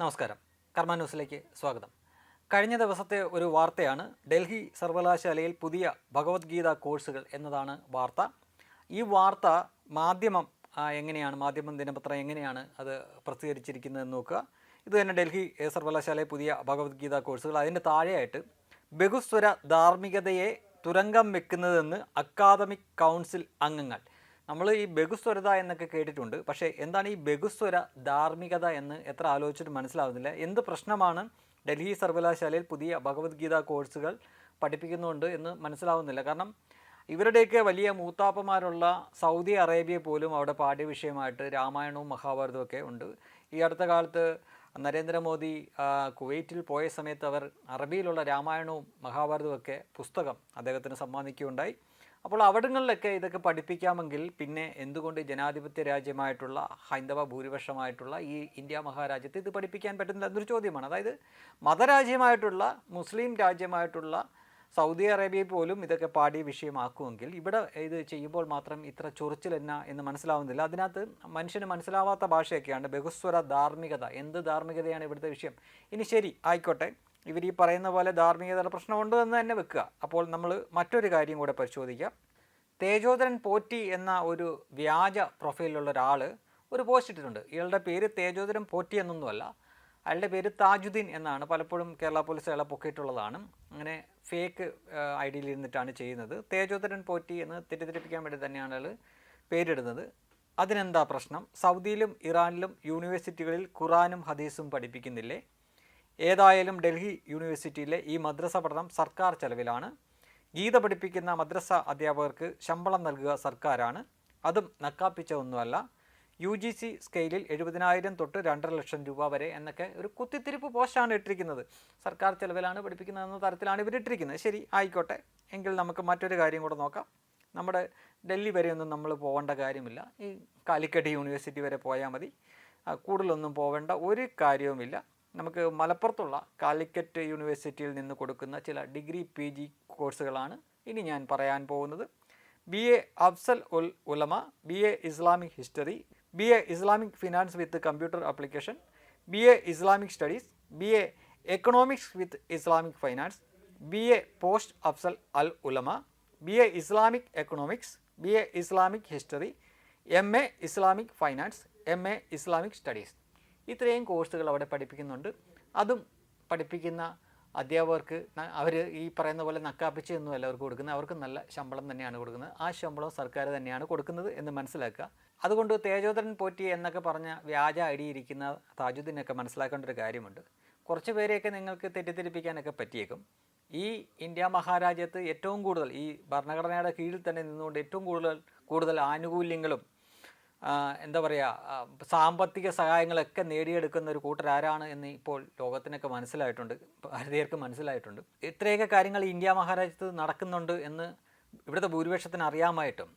നമസ്കാരം. കർമ്മ ന്യൂസിലേക്ക് സ്വാഗതം. കഴിഞ്ഞ ദിവസത്തെ ഒരു വാർത്തയാണ് ഡൽഹി സർവകലാശാലയിൽ പുതിയ ഭഗവത്ഗീത കോഴ്സുകൾ എന്നതാണ് വാർത്ത. ഈ വാർത്ത മാധ്യമം എങ്ങനെയാണ് മാധ്യമം ദിനപത്രം എങ്ങനെയാണ് അത് പ്രസിദ്ധീകരിച്ചിരിക്കുന്നതെന്ന് നോക്കുക. ഇത് തന്നെ ഡൽഹി ഏ, സർവകലാശാലയിൽ പുതിയ ഭഗവത്ഗീത കോഴ്സുകൾ. അതിന്റെ താഴെയായിട്ട് ബഹുസ്വര ധാർമ്മികതയെ തുരങ്കം വെക്കുന്നതെന്ന് അക്കാദമിക് കൗൺസിൽ അംഗങ്ങൾ നമ്മൾ ഈ ബഹുസ്വരത എന്നൊക്കെ കേട്ടിട്ടുണ്ട്. പക്ഷേ എന്താണ് ഈ ബഹുസ്വര ധാർമ്മികത എന്ന് എത്ര ആലോചിച്ചിട്ട് മനസ്സിലാവുന്നില്ല. എന്ത് പ്രശ്നമാണ് ഡൽഹി സർവകലാശാലയിൽ പുതിയ ഭഗവത്ഗീത കോഴ്സുകൾ പഠിപ്പിക്കുന്നുണ്ട് എന്ന് മനസ്സിലാവുന്നില്ല. കാരണം ഇവരുടെയൊക്കെ വലിയ മൂത്താപ്പന്മാരുള്ള സൗദി അറേബ്യ പോലും അവിടെ പാഠ്യവിഷയമായിട്ട് രാമായണവും മഹാഭാരതവും ഒക്കെ ഉണ്ട്. ഈ അടുത്ത കാലത്ത് നരേന്ദ്രമോദി കുവൈറ്റിൽ പോയ സമയത്ത് അവർ അറബിയിലുള്ള രാമായണവും മഹാഭാരതവും ഒക്കെ പുസ്തകം അദ്ദേഹത്തിന് സമ്മാനിക്കുകയുണ്ടായി. അപ്പോൾ അവിടങ്ങളിലൊക്കെ ഇതൊക്കെ പഠിപ്പിക്കാമെങ്കിൽ പിന്നെ എന്തുകൊണ്ട് ജനാധിപത്യ രാജ്യമായിട്ടുള്ള ഹൈന്ദവ ഭൂരിപക്ഷമായിട്ടുള്ള ഈ ഇന്ത്യ മഹാരാജ്യത്ത് ഇത് പഠിപ്പിക്കാൻ പറ്റുന്നില്ല എന്നൊരു ചോദ്യമാണ്. അതായത് മതരാജ്യമായിട്ടുള്ള മുസ്ലിം രാജ്യമായിട്ടുള്ള സൗദി അറേബ്യ പോലും ഇതൊക്കെ പാഠ്യ വിഷയമാക്കുമെങ്കിൽ ഇവിടെ ഇത് ചെയ്യുമ്പോൾ മാത്രം ഇത്ര ചൊറിച്ചിൽ എന്നാ എന്ന് മനസ്സിലാവുന്നില്ല. അതിനകത്ത് മനുഷ്യന് മനസ്സിലാവാത്ത ഭാഷയൊക്കെയാണ് ബഹുസ്വര ധാർമ്മികത. എന്ത് ധാർമ്മികതയാണ് ഇവിടുത്തെ വിഷയം? ഇനി ശരി ആയിക്കോട്ടെ. ഇവർ ഈ പറയുന്ന പോലെ ധാർമ്മികതയുടെ പ്രശ്നമുണ്ട് എന്ന് തന്നെ വെക്കുക. അപ്പോൾ നമ്മൾ മറ്റൊരു കാര്യം കൂടെ പരിശോധിക്കാം. തേജോദരൻ പോറ്റി എന്ന ഒരു വ്യാജ പ്രൊഫൈലിലുള്ള ഒരാൾ ഒരു പോസ്റ്റ് ഇട്ടിട്ടുണ്ട്. ഇയാളുടെ പേര് തേജോദരൻ പോറ്റി എന്നൊന്നുമല്ല. അയാളുടെ പേര് താജുദ്ദീൻ എന്നാണ്. പലപ്പോഴും കേരള പോലീസ് അയാളെ പൊക്കിയിട്ടുള്ളതാണ്. അങ്ങനെ ഫേക്ക് ഐ ഡിയിൽ ഇരുന്നിട്ടാണ് ചെയ്യുന്നത്. തേജോദരൻ പോറ്റി എന്ന് തെറ്റിദ്ധരിപ്പിക്കാൻ വേണ്ടി തന്നെയാണ് അയാൾ പേരിടുന്നത്. അതിനെന്താ പ്രശ്നം? സൗദിയിലും ഇറാനിലും യൂണിവേഴ്സിറ്റികളിൽ ഖുറാനും ഹദീസും പഠിപ്പിക്കുന്നില്ലേ? ഏതായാലും ഡൽഹി യൂണിവേഴ്സിറ്റിയിലെ ഈ മദ്രസ പഠനം സർക്കാർ ചെലവിലാണ്. ഗീത പഠിപ്പിക്കുന്ന മദ്രസ അധ്യാപകർക്ക് ശമ്പളം നൽകുക സർക്കാരാണ്. അതും നക്കാപ്പിച്ച ഒന്നുമല്ല യു ജി സി സ്കെയിലിൽ എഴുപതിനായിരം തൊട്ട് രണ്ടര ലക്ഷം രൂപ വരെ എന്നൊക്കെ ഒരു കുത്തിത്തിരിപ്പ് പോസ്റ്റാണ് ഇട്ടിരിക്കുന്നത്. സർക്കാർ ചെലവിലാണ് പഠിപ്പിക്കുന്നതെന്ന തരത്തിലാണ് ഇവർ ഇട്ടിരിക്കുന്നത്. ശരി ആയിക്കോട്ടെ. എങ്കിൽ നമുക്ക് മറ്റൊരു കാര്യം കൂടെ നോക്കാം. നമ്മുടെ ഡൽഹി വരെയൊന്നും നമ്മൾ പോകേണ്ട കാര്യമില്ല. ഈ കാലിക്കറ്റ് യൂണിവേഴ്സിറ്റി വരെ പോയാൽ മതി. കൂടുതലൊന്നും പോവേണ്ട ഒരു കാര്യവുമില്ല. നമുക്ക് മലപ്പുറത്തുള്ള കാലിക്കറ്റ് യൂണിവേഴ്സിറ്റിയിൽ നിന്ന് കൊടുക്കുന്ന ചില ഡിഗ്രി പി ജി കോഴ്സുകളാണ് ഇനി ഞാൻ പറയാൻ പോകുന്നത്. B A Afsal ul Ulama B A Islamic history B A Islamic finance with computer application B A Islamic studies B A economics with Islamic finance B A post Afsal Al Ulama B A Islamic economics B A Islamic history M A Islamic finance M A Islamic studies. ഇത്രയും കോഴ്സുകൾ അവിടെ പഠിപ്പിക്കുന്നുണ്ട്. അതും പഠിപ്പിക്കുന്ന അധ്യാപകർക്ക് അവർ ഈ പറയുന്ന പോലെ നക്കാപ്പിച്ച് ഒന്നുമല്ല അവർക്ക് കൊടുക്കുന്നത് അവർക്ക് നല്ല ശമ്പളം തന്നെയാണ് കൊടുക്കുന്നത്. ആ ശമ്പളം സർക്കാർ തന്നെയാണ് കൊടുക്കുന്നത് എന്ന് മനസ്സിലാക്കുക. അതുകൊണ്ട് തേജോദരൻ പോറ്റി എന്നൊക്കെ പറഞ്ഞ വ്യാജ അടിയിരിക്കുന്ന താജുദ്ദീനൊക്കെ മനസ്സിലാക്കേണ്ട ഒരു കാര്യമുണ്ട്. കുറച്ച് പേരെയൊക്കെ നിങ്ങൾക്ക് തെറ്റിദ്ധരിപ്പിക്കാനൊക്കെ പറ്റിയേക്കും. ഈ ഇന്ത്യ മഹാരാജ്യത്ത് ഏറ്റവും കൂടുതൽ ഈ ഭരണഘടനയുടെ കീഴിൽ തന്നെ നിന്നുകൊണ്ട് ഏറ്റവും കൂടുതൽ കൂടുതൽ ആനുകൂല്യങ്ങളും എന്താ പറയുക സാമ്പത്തിക സഹായങ്ങളൊക്കെ നേടിയെടുക്കുന്ന ഒരു കൂട്ടർ ആരാണ് എന്ന് ഇപ്പോൾ ലോകത്തിനൊക്കെ മനസ്സിലായിട്ടുണ്ട് ഭാരതീയർക്ക് മനസ്സിലായിട്ടുണ്ട്. ഇത്രയൊക്കെ കാര്യങ്ങൾ ഇന്ത്യ മഹാരാജ്യത്ത് നടക്കുന്നുണ്ട് എന്ന് ഇവിടുത്തെ ഭൂരിപക്ഷത്തിന് അറിയാമായിട്ടും.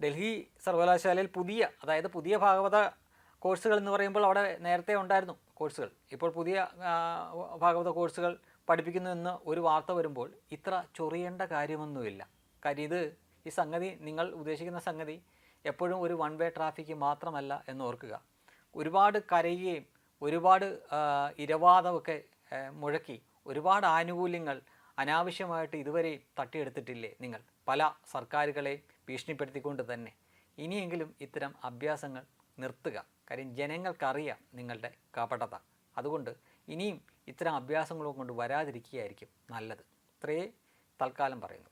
ഡൽഹി സർവകലാശാലയിൽ പുതിയ അതായത് പുതിയ ഭാഗവത കോഴ്സുകൾ എന്ന് പറയുമ്പോൾ അവിടെ നേരത്തെ ഉണ്ടായിരുന്നു കോഴ്സുകൾ. ഇപ്പോൾ പുതിയ ഭാഗവത കോഴ്സുകൾ പഠിപ്പിക്കുന്നു എന്ന് ഒരു വാർത്ത വരുമ്പോൾ ഇത്ര ചൊറിയേണ്ട കാര്യമൊന്നുമില്ല. കാര്യം ഇത് ഈ സംഗതി നിങ്ങൾ ഉദ്ദേശിക്കുന്ന സംഗതി എപ്പോഴും ഒരു വൺ വേ ട്രാഫിക് മാത്രമല്ല എന്ന് ഓർക്കുക. ഒരുപാട് കരയുകയും ഒരുപാട് ഇരവാദമൊക്കെ മുഴക്കി ഒരുപാട് ആനുകൂല്യങ്ങൾ അനാവശ്യമായിട്ട് ഇതുവരെ തട്ടിയെടുത്തിട്ടില്ലേ നിങ്ങൾ? പല സർക്കാരുകളെയും ഭീഷണിപ്പെടുത്തിക്കൊണ്ട് തന്നെ. ഇനിയെങ്കിലും ഇത്തരം അഭ്യാസങ്ങൾ നിർത്തുക. കാര്യം ജനങ്ങൾക്കറിയാം നിങ്ങളുടെ കപടത. അതുകൊണ്ട് ഇനിയും ഇത്തരം അഭ്യാസങ്ങളും കൊണ്ട് വരാതിരിക്കുകയായിരിക്കും നല്ലത്. ഇത്രയേ തൽക്കാലം പറയുന്നു.